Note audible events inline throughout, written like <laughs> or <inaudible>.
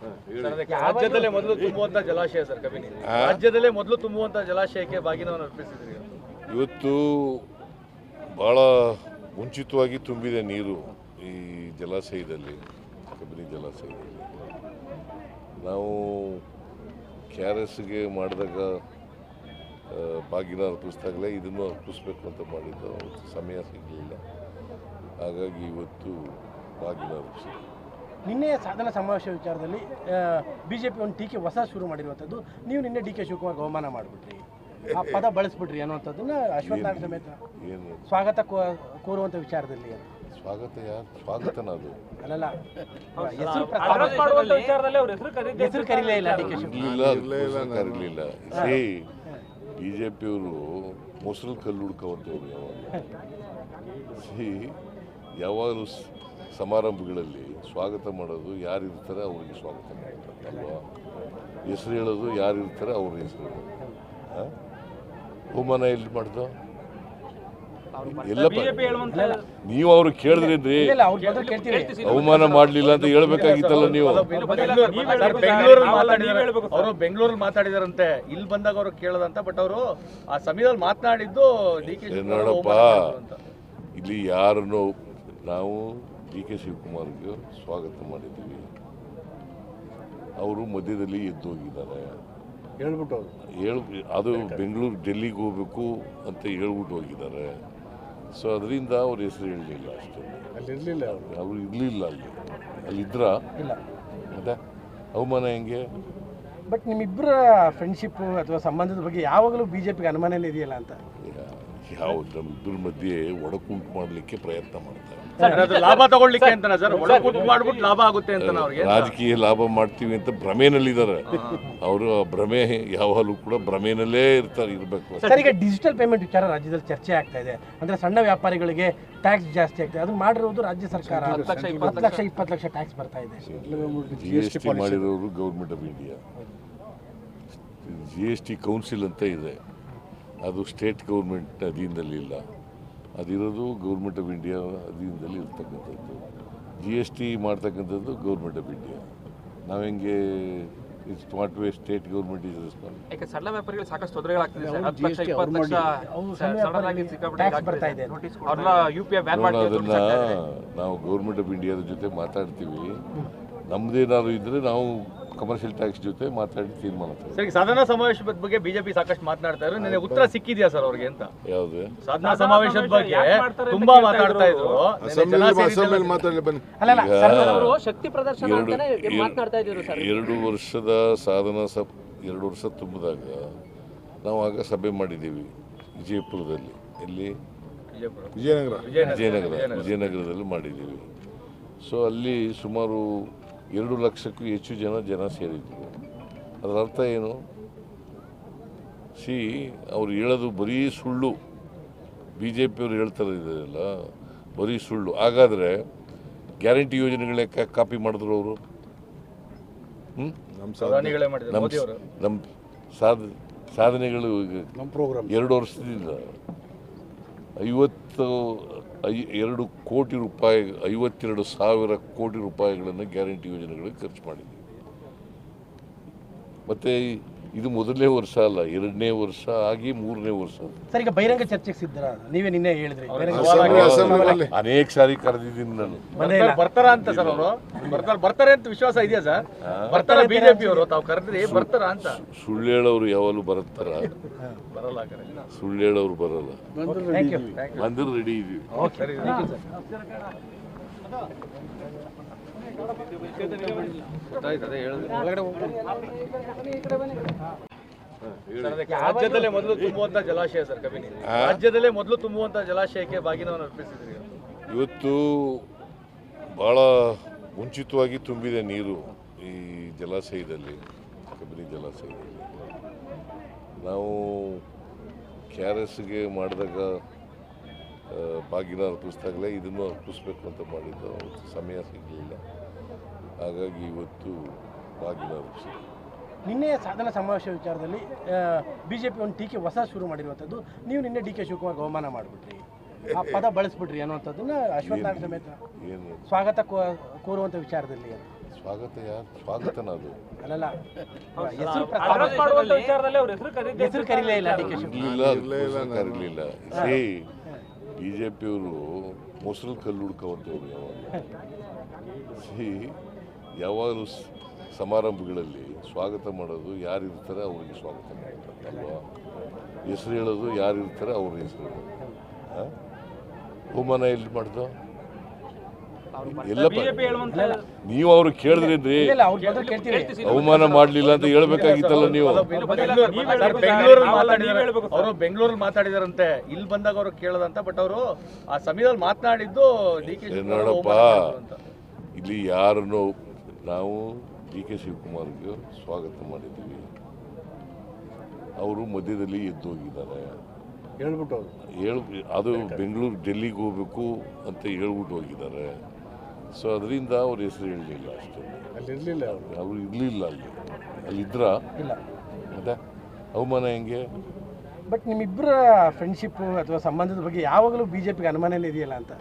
Sir, ರಾಜ್ಯದಲ್ಲೇ ಮೊದಲು ತುಂಬುವಂತ ಜಲಾಶಯ ಸರ್ ಕಬಿನಿ ರಾಜ್ಯದಲ್ಲೇ ಮೊದಲು ತುಂಬುವಂತ ಜಲಾಶಯಕ್ಕೆ ಬಾಗಿನವನ್ನು ಅರ್ಪಿಸಿದ್ರಿ ಇವತ್ತು ಬಹಳ ಮುಂಚಿತವಾಗಿ ತುಂಬಿದೆ ನೀರು ಈ ಜಲಾಶಯದಲ್ಲಿ ಕಬಿನಿ ಜಲಾಶಯದಲ್ಲಿ. ನಾವು ಕೆ ಆರ್ ಎಸ್ಗೆ ಮಾಡಿದಾಗ ಬಾಗಿನ ಅರ್ಪಿಸಿದಾಗಲೇ ಇದನ್ನು ಅರ್ಪಿಸ್ಬೇಕು ಅಂತ ಮಾಡಿದ್ದು. ಸಮಯ ಸಿಗಲಿಲ್ಲ. ಹಾಗಾಗಿ ಇವತ್ತು ಬಾಗಿನ ಅರ್ಪಿಸಿದ್ವಿ. ನಿನ್ನೆಯ ಸಾಧನ ಸಮಾವೇಶ ವಿಚಾರದಲ್ಲಿ ಬಿಜೆಪಿ ಒಂದು ಟೀಕೆ ಹೊಸ ಶುರು ಮಾಡಿರುವಂಥದ್ದು. ನೀವು ನಿನ್ನೆ ಡಿ ಕೆ ಶಿವಕುಮಾರ್ ಅವಮಾನ ಮಾಡಿಬಿಟ್ರಿ. ಆ ಪದ ಬಳಸ್ಬಿಟ್ರಿ ಅನ್ನುವಂಥದ್ದನ್ನ ಅಶ್ವತ್ಥ ನಾರಾಯಣ ಸಮೇತ ಸ್ವಾಗತ ಕೋ- ಕೋರುವಂಥ ವಿಚಾರದಲ್ಲಿ ಸ್ವಾಗತ ಯಾರು ಸ್ವಾಗತನ ಅದು? ಅಲ್ಲಲ್ಲ ಹೆಸರು ಹೆಸರು ಕರೀಲೇ ಇಲ್ಲ ಡಿ ಕೆ ಶಿವಕುಮಾರ್. ಕರೀಲಿಲ್ಲ. ಸಿ ಬಿ ಜೆ ಪಿಯವರು ಮೊಸರು ಕಲ್ಲು ಹುಡ್ಕೋವಂಥವ್ರು ಯಾವಾಗ <laughs> ಸಿ ಯಾವಾಗಲೂ ಸಮಾರಂಭಗಳಲ್ಲಿ ಸ್ವಾಗತ ಮಾಡೋದು ಯಾರು ಇರ್ತಾರೆ ಅವ್ರಿಗೆ ಸ್ವಾಗತ ಮಾಡೋದು ಅಲ್ವಾ? ಹೆಸರು ಹೇಳೋದು ಯಾರು ಇರ್ತಾರೆ ಅವ್ರ ಹೆಸರು ಹೇಳೋದು. ಆ? ಅವಮಾನ ಎಲ್ಲಿ ಮಾಡ್ದು? ಎಲ್ಲಪ್ಪ ನೀವು ಅವ್ರು ಕೇಳಿದ್ರಿ ಇಲ್ಲ ಅವ್ರ ಬದಲು ಅವಮಾನ ಮಾಡಲಿಲ್ಲ ಅಂತ ಹೇಳ್ಬೇಕಾಗಿತ್ತಲ್ಲ ನೀವು? ಬೆಂಗಳೂರಲ್ಲಿ ಮಾತಾಡಿದಾರೆ ಅವರು ಬೆಂಗಳೂರಲ್ಲಿ ಮಾತಾಡಿದಾರಂತೆ. ಇಲ್ಲಿ ಬಂದಾಗ ಅವರು ಕೇಳದಂತ ಬಟ್ ಅವರು ಆ ಸಮಯದಲ್ಲಿ ಮಾತನಾಡಿದ್ದು ನೋಡಪ್ಪ. ಇಲ್ಲಿ ಯಾರನ್ನು ನಾವು ಡಿ ಕೆ ಶಿವಕುಮಾರ್ಗೆ ಸ್ವಾಗತ ಮಾಡಿದ್ದೀವಿ. ಅವರು ಮಧ್ಯದಲ್ಲಿ ಎದ್ದು ಹೋಗಿದ್ದಾರೆ ಹೇಳ್ಬಿಟ್ಟು ಹೇಳ್ ಅದು ಬೆಂಗಳೂರು ಡೆಲ್ಲಿಗೆ ಹೋಗ್ಬೇಕು ಅಂತ ಹೇಳ್ಬಿಟ್ಟು ಹೋಗಿದ್ದಾರೆ. ಸೊ ಅದರಿಂದ ಅವ್ರ ಹೆಸರು ಹೇಳಲಿಲ್ಲ ಅಷ್ಟೇ. ಅಲ್ಲಿ ಇರಲಿಲ್ಲ ಅವರು. ಇರಲಿಲ್ಲ ಅಲ್ಲಿ. ಅಲ್ಲಿದ್ರಾ ಇಲ್ಲ. ಮತ್ತೆ? ಅವಮಾನ ಹೆಂಗೆ? ಬಟ್ ನಿಮ್ಮಿಬ್ಬರ ಫ್ರೆಂಡ್ಶಿಪ್ ಅಥವಾ ಸಂಬಂಧದ ಬಗ್ಗೆ ಯಾವಾಗಲೂ ಬಿಜೆಪಿಗೆ ಅನುಮಾನನೇ ಇದೆಯಲ್ಲ ಅಂತ. ಯಾವ ನಮ್ಮಿಬ್ಬರ ಮಧ್ಯೆ ಒಡಕುಂಟು ಮಾಡಲಿಕ್ಕೆ ಪ್ರಯತ್ನ ಮಾಡ್ತಾರೆ. ಲಾಭ ತಗೊಳ್ಳಿಕ್ಕೆ ಸರ್ ಮಾಡ್ಬಿಟ್ಟು ಲಾಭ ಆಗುತ್ತೆ ಅಂತ ಅವ್ರಿಗೆ? ರಾಜಕೀಯ ಲಾಭ ಮಾಡ್ತೀವಿ ಅಂತ ಭ್ರಮೆನಲ್ಲಿದ್ದಾರೆ. ಅವರು ಆ ಭ್ರಮೆ ಯಾವಾಗಲೂ ಕೂಡ ಭ್ರಮೆನಲ್ಲೇ ಇರ್ತಾರೆ ಇರಬೇಕು. ಸರ್ ಈಗ ಡಿಜಿಟಲ್ ಪೇಮೆಂಟ್ ವಿಚಾರ ರಾಜ್ಯದಲ್ಲಿ ಚರ್ಚೆ ಆಗ್ತಾ ಇದೆ. ಅಂದ್ರೆ ಸಣ್ಣ ವ್ಯಾಪಾರಿಗಳಿಗೆ ಟ್ಯಾಕ್ಸ್ ಜಾಸ್ತಿ ಆಗ್ತದೆ ಅದನ್ನ ಅದು ಮಾಡಿರೋದು ರಾಜ್ಯ ಸರ್ಕಾರ. ಹತ್ತು ಲಕ್ಷ ಇಪ್ಪತ್ತು ಲಕ್ಷ ಟ್ಯಾಕ್ಸ್ ಬರ್ತಾ ಇದೆ. ಜಿ ಎಸ್ ಟಿ ಮಾಡಿರೋರು government of India G S T council ಅಂತ ಇದೆ. ಅದು ಸ್ಟೇಟ್ ಗೌರ್ಮೆಂಟ್ ಅಧೀನದಲ್ಲಿ ಇಲ್ಲ. ಅದಿರೋದು ಗೌರ್ಮೆಂಟ್ ಆಫ್ ಇಂಡಿಯಾ ಅಧೀನದಲ್ಲಿ ಇರ್ತಕ್ಕಂಥದ್ದು. ಜಿ ಎಸ್ ಟಿ ಮಾಡ್ತಕ್ಕಂಥದ್ದು ಗೌರ್ಮೆಂಟ್ ಆಫ್ ಇಂಡಿಯಾ ನಾವು ಹೆಂಗೆ it's not way state government is response ಸಣ್ಣ ವ್ಯಾಪಾರಿಗಳು ಸಾಕಷ್ಟು ತೊಂದರೆಗಳಾಗ್ತಿದೆ ನಾವು ಗೌರ್ಮೆಂಟ್ ಆಫ್ ಇಂಡಿಯಾದ ಜೊತೆ ಮಾತಾಡ್ತೀವಿ. ನಮ್ದೇನಾದ್ರು ಇದ್ರೆ ನಾವು ಕಮರ್ಷಿಯಲ್ ಟ್ಯಾಕ್ಸ್ ಜೊತೆ ಮಾತಾಡಿ ತೀರ್ಮಾನ ಸಾಧನ ಸರ್ ಸಾಧನಾ ಸಮಾವೇಶದ ಬಗ್ಗೆ ಬಿಜೆಪಿ ಸಾಕಷ್ಟು ಮಾತನಾಡ್ತಾ ಇದ್ರು. ನಿನ್ನೆ ಉತ್ತರ ಸಿಕ್ಕಿದ್ಯಾ ಸರ್ ಅವ್ರಿಗೆ ಅಂತ? ಯಾವ್ದು? ಸಾಧನಾ ಸಮಾವೇಶದ ಬಗ್ಗೆ ತುಂಬಾ ಮಾತಾಡ್ತಾ ಇದ್ರು. ಮಾತಾಡಲಿ ಬನ್ನಿ. ಶಕ್ತಿ ಪ್ರದರ್ಶನ ಎರಡು ವರ್ಷದ ಸಾಧನ ಸಬ್ ಎರಡು ವರ್ಷ ತುಂಬಿದಾಗ ನಾವು ಆಗ ಸಭೆ ಮಾಡಿದ್ದೀವಿ ವಿಜಯಪುರದಲ್ಲಿ. ಇಲ್ಲಿ ವಿಜಯಪುರ. ವಿಜಯನಗರ. ವಿಜಯನಗರ. ವಿಜಯನಗರದಲ್ಲಿ ಮಾಡಿದ್ದೀವಿ. ಸೊ ಅಲ್ಲಿ ಸುಮಾರು ಎರಡು ಲಕ್ಷಕ್ಕೂ ಹೆಚ್ಚು ಜನ ಜನ ಸೇರಿದ್ರು. ಅದರ ಅರ್ಥ ಏನು? ಸಿ ಅವ್ರು ಹೇಳೋದು ಬರೀ ಸುಳ್ಳು. ಬಿ ಜೆ ಪಿಯವರು ಹೇಳ್ತಾರೆ ಇದೆಲ್ಲ ಬರೀ ಸುಳ್ಳು. ಹಾಗಾದರೆ ಗ್ಯಾರಂಟಿ ಯೋಜನೆಗಳೇ ಕಾಪಿ ಮಾಡಿದ್ರು ಅವರು? ನಮ್ಮ ಪ್ರಧಾನಿಗಳೇ ಮಾಡಿದ್ರು ಮೋದಿ ಅವರು ನಮ್ಮ ಸಾಧ ಸಾಧನೆಗಳು ನಮ್ಮ ಪ್ರೋಗ್ರಾಮ್ ಎರಡು ವರ್ಷದಿಂದ ಐವತ್ತು ಐ ಎರಡು ಕೋಟಿ ರೂಪಾಯಿ ಐವತ್ತೆರಡು ಸಾವಿರ ಕೋಟಿ ರೂಪಾಯಿಗಳನ್ನು ಗ್ಯಾರಂಟಿ ಯೋಜನೆಗಳಿಗೆ ಖರ್ಚು ಮಾಡಿದ್ದೀವಿ. ಮತ್ತು ಇದು ಮೊದಲನೇ ವರ್ಷ ಅಲ್ಲ ಎರಡನೇ ವರ್ಷ ಆಗಿ ಮೂರನೇ ವರ್ಷ. ಸರ್ ಈಗ ಬಹಿರಂಗ ಚರ್ಚೆಗೆ ಸಿದ್ಧರ? ನೀವೇ ನಿನ್ನೆ ಹೇಳಿದ್ರಿ ಅನೇಕ ಸಾರಿ ಕರೆದಿದ್ದೀನಿ ನಾನು. ಬರ್ತಾರ ಅಂತ ಸರ್ ಅವರು? ಬರ್ತಾರೆ ಬರ್ತಾರೆ ಅಂತ ವಿಶ್ವಾಸ ಇದೆಯಾ ಸರ್? ಬರ್ತಾರ ಬಿಜೆಪಿ ಅವರು ತಾವು ಕರೆದ್ರಿ ಬರ್ತಾರ ಅಂತ. ಸುಳ್ಳು ಹೇಳೋರು ಯಾವಾಗಲೂ ಬರುತ್ತಾರ? ಬರಲ್ಲ. ಸುಳ್ಳು ಹೇಳೋರು ಬರಲ್ಲ. ಥ್ಯಾಂಕ್ ಯು ಬಂದ್ರೆ ರೆಡಿ ಇದೀವಿ ರಾಜ್ಯದಲ್ಲೇ ಮೊದಲು ತುಂಬುವಂತ ಜಲಾಶಯ ಸರ್ ಕಬಿನಿ ರಾಜ್ಯದಲ್ಲೇ ಮೊದಲು ತುಂಬುವಂತ ಜಲಾಶಯಕ್ಕೆ ಬಾಗಿನವನ್ನು ಅರ್ಪಿಸಿದ್ರಿ ಇವತ್ತು ಬಹಳ ಮುಂಚಿತವಾಗಿ ತುಂಬಿದೆ ನೀರು ಈ ಜಲಾಶಯದಲ್ಲಿ ಕಬಿನಿ ಜಲಾಶಯದಲ್ಲಿ. ನಾವು ಕೆ ಆರ್ ಎಸ್ಗೆ ಮಾಡಿದಾಗ ಬಾಗಿನ ಅರ್ಪಿಸಿದಾಗಲೇ ಇದನ್ನು ಅರ್ಪಿಸ್ಬೇಕು ಅಂತ ಮಾಡಿದ್ದು. ಅವತ್ತು ಸಮಯ ಸಿಗಲಿಲ್ಲ. ಹಾಗಾಗಿ ಇವತ್ತು ಬಾಗಿನ ಅರ್ಪಿಸಿದ್ವಿ ನಿನ್ನೆಯ ಸಾಧನ ಸಮಾವೇಶ ವಿಚಾರದಲ್ಲಿ ಬಿ ಜೆ ಪಿ ಒಂದು ಟೀಕೆ ಹೊಸ ಶುರು ಮಾಡಿರುವಂಥದ್ದು. ನೀವು ನಿನ್ನೆ ಡಿ ಕೆ ಶಿವಕುಮಾರ್ ಅವಮಾನ ಮಾಡಿಬಿಟ್ರಿ. ಆ ಪದ ಬಳಸ್ಬಿಟ್ರಿ ಅನ್ನುವಂಥದ್ದನ್ನ ಅಶ್ವತ್ಥನಾರಾಯಣ ಸಮೇತ ಏನು? ಸ್ವಾಗತ ಕೋ- ಕೋರುವಂಥ ವಿಚಾರದಲ್ಲಿ ಅಂತ ಸ್ವಾಗತ ಯಾರು ಸ್ವಾಗತನ ಅದು? ಅಲ್ಲಲ್ಲ ಹೆಸರು ಅರೆಸ್ಟ್ ಮಾಡುವಂತ ವಿಚಾರದಲ್ಲಿ ಅವ್ರ ಹೆಸರು ಕರೀಲೇ ಇಲ್ಲ ಡಿ ಕೆ ಶಿವಕುಮಾರ್. ಇರಲಿಲ್ಲ ಕರೀಲಿಲ್ಲ. ಸೇ ಬಿ ಜೆ ಪಿಯವರು ಮೊಸರು ಕಲ್ಲು ಹುಡ್ಕೋವಂಥವ್ರು ಯಾವಾಗ ಸಿ, ಯಾವಾಗಲೂ ಸಮಾರಂಭಗಳಲ್ಲಿ ಸ್ವಾಗತ ಮಾಡೋದು ಯಾರು ಇರ್ತಾರೆ ಅವ್ರಿಗೆ ಸ್ವಾಗತ ಮಾಡ್ತಾರೆ, ಅಲ್ವಾ? ಹೆಸರು ಹೇಳೋದು ಯಾರು ಇರ್ತಾರೆ ಅವ್ರ ಹೆಸರು? ಅವಮಾನ ಎಲ್ಲಿ ಮಾಡ್ದು? ನೀವು ಅವ್ರು ಕೇಳಿದ್ರಿ ಇಲ್ಲ ಅವ್ರ ಬಂದ್ರೆ ಅವಮಾನ ಮಾಡಲಿಲ್ಲ ಅಂತ ಹೇಳ್ಬೇಕಾಗಿತ್ತಲ್ಲ ನೀವು? ಅವರು ಬೆಂಗಳೂರಲ್ಲಿ ಮಾತಾಡಿದಾರಂತೆ. ಇಲ್ಲಿ ಬಂದಾಗ ಅವರು ಕೇಳದಂತ ಬಟ್ ಅವರು ಆ ಸಮಯದಲ್ಲಿ ಮಾತನಾಡಿದ್ದು ಡಿ ಕೆ ನೋಡಪ್ಪ. ಇಲ್ಲಿ ಯಾರನ್ನು ನಾವು ಡಿ ಕೆ ಶಿವಕುಮಾರ್ಗೆ ಸ್ವಾಗತ ಮಾಡಿದ್ದೀವಿ. ಅವರು ಮಧ್ಯದಲ್ಲಿ ಎದ್ದು ಹೋಗಿದ್ದಾರೆ ಹೇಳ್ಬಿಟ್ಟು ಹೇಳ್ ಅದು ಬೆಂಗಳೂರು ಡೆಲ್ಲಿಗೆ ಹೋಗ್ಬೇಕು ಅಂತ ಹೇಳ್ಬಿಟ್ಟು ಹೋಗಿದ್ದಾರೆ. ಸೊ ಅದರಿಂದ ಅವ್ರ ಹೆಸರು ಹೇಳಲಿಲ್ಲ ಅಷ್ಟೇ. ಅಲ್ಲಿ ಇರಲಿಲ್ಲ ಅವರು? ಇರಲಿಲ್ಲ ಅಲ್ಲಿ. ಅಲ್ಲಿದ್ರ? ಇಲ್ಲ. ಮತ್ತೆ? ಅವಮಾನ ಹೆಂಗೆ? ಬಟ್ ನಿಮ್ಮಿಬ್ಬರ ಫ್ರೆಂಡ್ಶಿಪ್ ಅಥವಾ ಸಂಬಂಧದ ಬಗ್ಗೆ ಯಾವಾಗಲೂ ಬಿಜೆಪಿಗೆ ಅನುಮಾನನೇ ಇದೆಯಲ್ಲ ಅಂತ?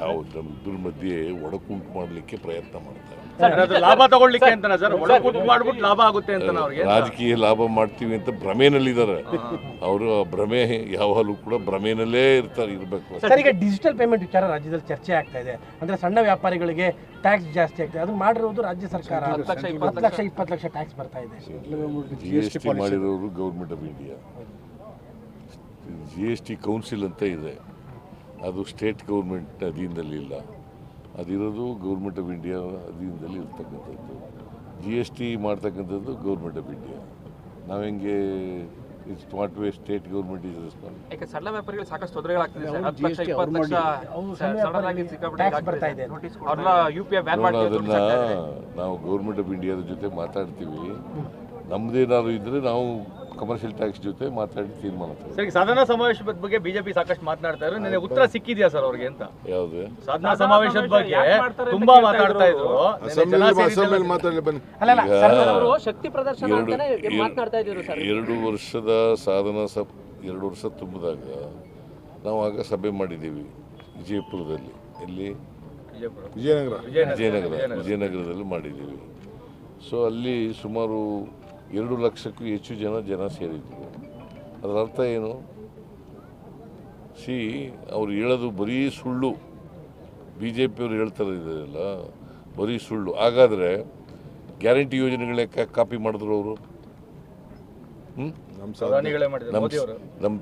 ಯಾವ ನಮ್ಮಿಬ್ಬರ ಮಧ್ಯೆ ಒಡಕುಂಟು ಮಾಡಲಿಕ್ಕೆ ಪ್ರಯತ್ನ ಮಾಡ್ತಾರೆ. ಲಾಭ ತಗೊಳ್ಳಿಕ್ಕೆ ಅಂತ ಸರ್ ಒಳಗುಟ್ಟು ಮಾಡ್ಬಿಟ್ಟು ಲಾಭ ಆಗುತ್ತೆ ಅಂತ ಅವ್ರಿಗೆ ರಾಜಕೀಯ ಲಾಭ ಮಾಡ್ತೀವಿ ಅಂತ ಭ್ರಮೆನಲ್ಲಿದ್ದಾರೆ. ಅವರು ಭ್ರಮೆ ಯಾವಾಗಲೂ ಕೂಡ ಭ್ರಮೆನಲ್ಲೇ ಇರ್ತಾರೆ ಇರಬೇಕು. ಸರ್ ಈಗ ಡಿಜಿಟಲ್ ಪೇಮೆಂಟ್ ವಿಚಾರ ರಾಜ್ಯದಲ್ಲಿ ಚರ್ಚೆ ಆಗ್ತಾ ಇದೆ. ಅಂದ್ರೆ ಸಣ್ಣ ವ್ಯಾಪಾರಿಗಳಿಗೆ ಟ್ಯಾಕ್ಸ್ ಜಾಸ್ತಿ ಆಗ್ತದೆ ಅದು ಮಾಡಿರೋದು ರಾಜ್ಯ ಸರ್ಕಾರ. ಹತ್ತು ಲಕ್ಷ ಇಪ್ಪತ್ತು ಲಕ್ಷ ಟ್ಯಾಕ್ಸ್ ಬರ್ತಾ ಇದೆ. ಜಿ ಎಸ್ ಟಿ ಮಾಡಿರೋರು government of India G S T council ಅಂತ ಇದೆ. ಅದು ಸ್ಟೇಟ್ ಗೌರ್ಮೆಂಟ್ ಅಧೀನದಲ್ಲಿ ಇಲ್ಲ. ಅದಿರೋದು ಗೌರ್ಮೆಂಟ್ ಆಫ್ ಇಂಡಿಯಾ ಅಧೀನದಲ್ಲಿ ಇರ್ತಕ್ಕಂಥದ್ದು. ಜಿ ಎಸ್ ಟಿ ಮಾಡ್ತಕ್ಕಂಥದ್ದು ಗೌರ್ಮೆಂಟ್ ಆಫ್ ಇಂಡಿಯಾ ನಾವು ಹೆಂಗೆ it's not way state government is response ಸಣ್ಣ ವ್ಯಾಪಾರಿಗಳು ಸಾಕಷ್ಟು ತೊಂದರೆಗಳಾಗ್ತಿದೆ ನಾವು ಗೌರ್ಮೆಂಟ್ ಆಫ್ ಇಂಡಿಯಾದ ಜೊತೆ ಮಾತಾಡ್ತೀವಿ. ನಮ್ದೇನಾದ್ರು ಇದ್ರೆ ನಾವು ಕಮರ್ಷಿಯಲ್ ಟ್ಯಾಕ್ಸ್ ಜೊತೆ ಮಾತಾಡಿ ತೀರ್ಮಾನ ಸಾಧನ ಸರ್ ಸಾಧನಾ ಸಮಾವೇಶದ ಬಗ್ಗೆ ಬಿಜೆಪಿ ಸಾಕಷ್ಟು ಮಾತನಾಡ್ತಾ ಇದ್ರು. ನಿನ್ನೆ ಉತ್ತರ ಸಿಕ್ಕಿದ್ಯಾ ಸರ್ ಅವ್ರಿಗೆ ಅಂತ? ಯಾವ್ದು? ಸಾಧನಾ ಸಮಾವೇಶದ ಬಗ್ಗೆ ತುಂಬಾ ಮಾತಾಡ್ತಾ ಇದ್ರು. ಮಾತಾಡಲಿ ಬನ್ನಿ. ಅಲ್ಲಲ್ಲ ಸರ್ ಅವರು ಶಕ್ತಿ ಪ್ರದರ್ಶನ ಎರಡು ವರ್ಷದ ಸಾಧನ ಸಭ ಎರಡು ವರ್ಷ ತುಂಬಿದಾಗ ನಾವು ಆಗ ಸಭೆ ಮಾಡಿದ್ದೀವಿ ವಿಜಯಪುರದಲ್ಲಿ. ಇಲ್ಲಿ ವಿಜಯಪುರ. ವಿಜಯನಗರ. ವಿಜಯನಗರ. ವಿಜಯನಗರದಲ್ಲಿ ಮಾಡಿದ್ದೀವಿ. ಸೊ ಅಲ್ಲಿ ಸುಮಾರು ಎರಡು ಲಕ್ಷಕ್ಕೂ ಹೆಚ್ಚು ಜನ ಜನ ಸೇರಿದ್ರು ಅದರ ಅರ್ಥ ಏನು? ಸಿ ಅವ್ರು ಹೇಳೋದು ಬರೀ ಸುಳ್ಳು. ಬಿ ಜೆ ಪಿಯವರು ಹೇಳ್ತಾರೆ ಇದೆಲ್ಲ ಬರೀ ಸುಳ್ಳು. ಹಾಗಾದರೆ ಗ್ಯಾರಂಟಿ ಯೋಜನೆಗಳೇ ಕಾಪಿ ಮಾಡಿದ್ರು ಅವರು? ನಮ್ಮ ಪ್ರಧಾನಿಗಳೇ ಮಾಡಿದ್ರು ಮೋದಿ ಅವರು ನಮ್ಮ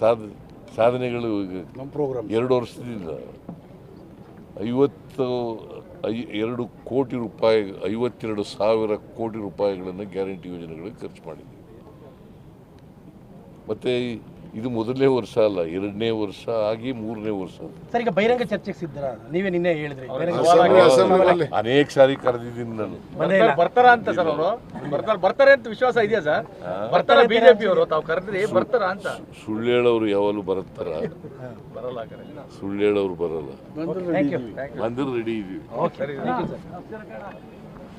ಸಾಧ ಸಾಧನೆಗಳು ನಮ್ಮ ಪ್ರೋಗ್ರಾಮ್ ಎರಡು ವರ್ಷದಿಂದ ಐವತ್ತು ಐ ಎರಡು ಕೋಟಿ ರೂಪಾಯಿ ಐವತ್ತೆರಡು ಸಾವಿರ ಕೋಟಿ ರೂಪಾಯಿಗಳನ್ನು ಗ್ಯಾರಂಟಿ ಯೋಜನೆಗಳಿಗೆ ಖರ್ಚು ಮಾಡಿದ್ದೀವಿ. ಮತ್ತು ಇದು ಮೊದಲನೇ ವರ್ಷ ಅಲ್ಲ ಎರಡನೇ ವರ್ಷ ಆಗಿ ಮೂರನೇ ವರ್ಷ. ಸರ್ ಈಗ ಬಹಿರಂಗ ಚರ್ಚೆಗೆ ಸಿದ್ಧರ? ನೀವೇ ನಿನ್ನೆ ಹೇಳಿದ್ರಿ. ಬಹಿರಂಗ ಅಸೆಂಬ್ಲಿ ಅಸೆಂಬ್ಲಿನಲ್ಲಿ ಅನೇಕ ಸಾರಿ ಕರೆದಿದ್ದೀನಿ ನಾನು. ಬರ್ತಾರ ಅಂತ ಸರ್ ಅವರು? ಬರ್ತಾರ ಬರ್ತಾರೆ ಅಂತ ವಿಶ್ವಾಸ ಇದೆಯಾ ಸರ್? ಬರ್ತಾರ ಬಿಜೆಪಿ ಅವರು ತಾವು ಕರೆದ್ರಿ ಬರ್ತಾರ ಅಂತ. ಸುಳ್ಳು ಹೇಳೋರು ಯಾವಾಗಲೂ ಬರುತ್ತಾರ? ಬರಲ್ಲ ಆ ಕಡೆ. ಸುಳ್ಳು ಹೇಳೋರು ಬರಲ್ಲ ಥ್ಯಾಂಕ್ ಯು ಬಂದ್ರೆ ರೆಡಿ ಇದೀವಿ ಸರಿ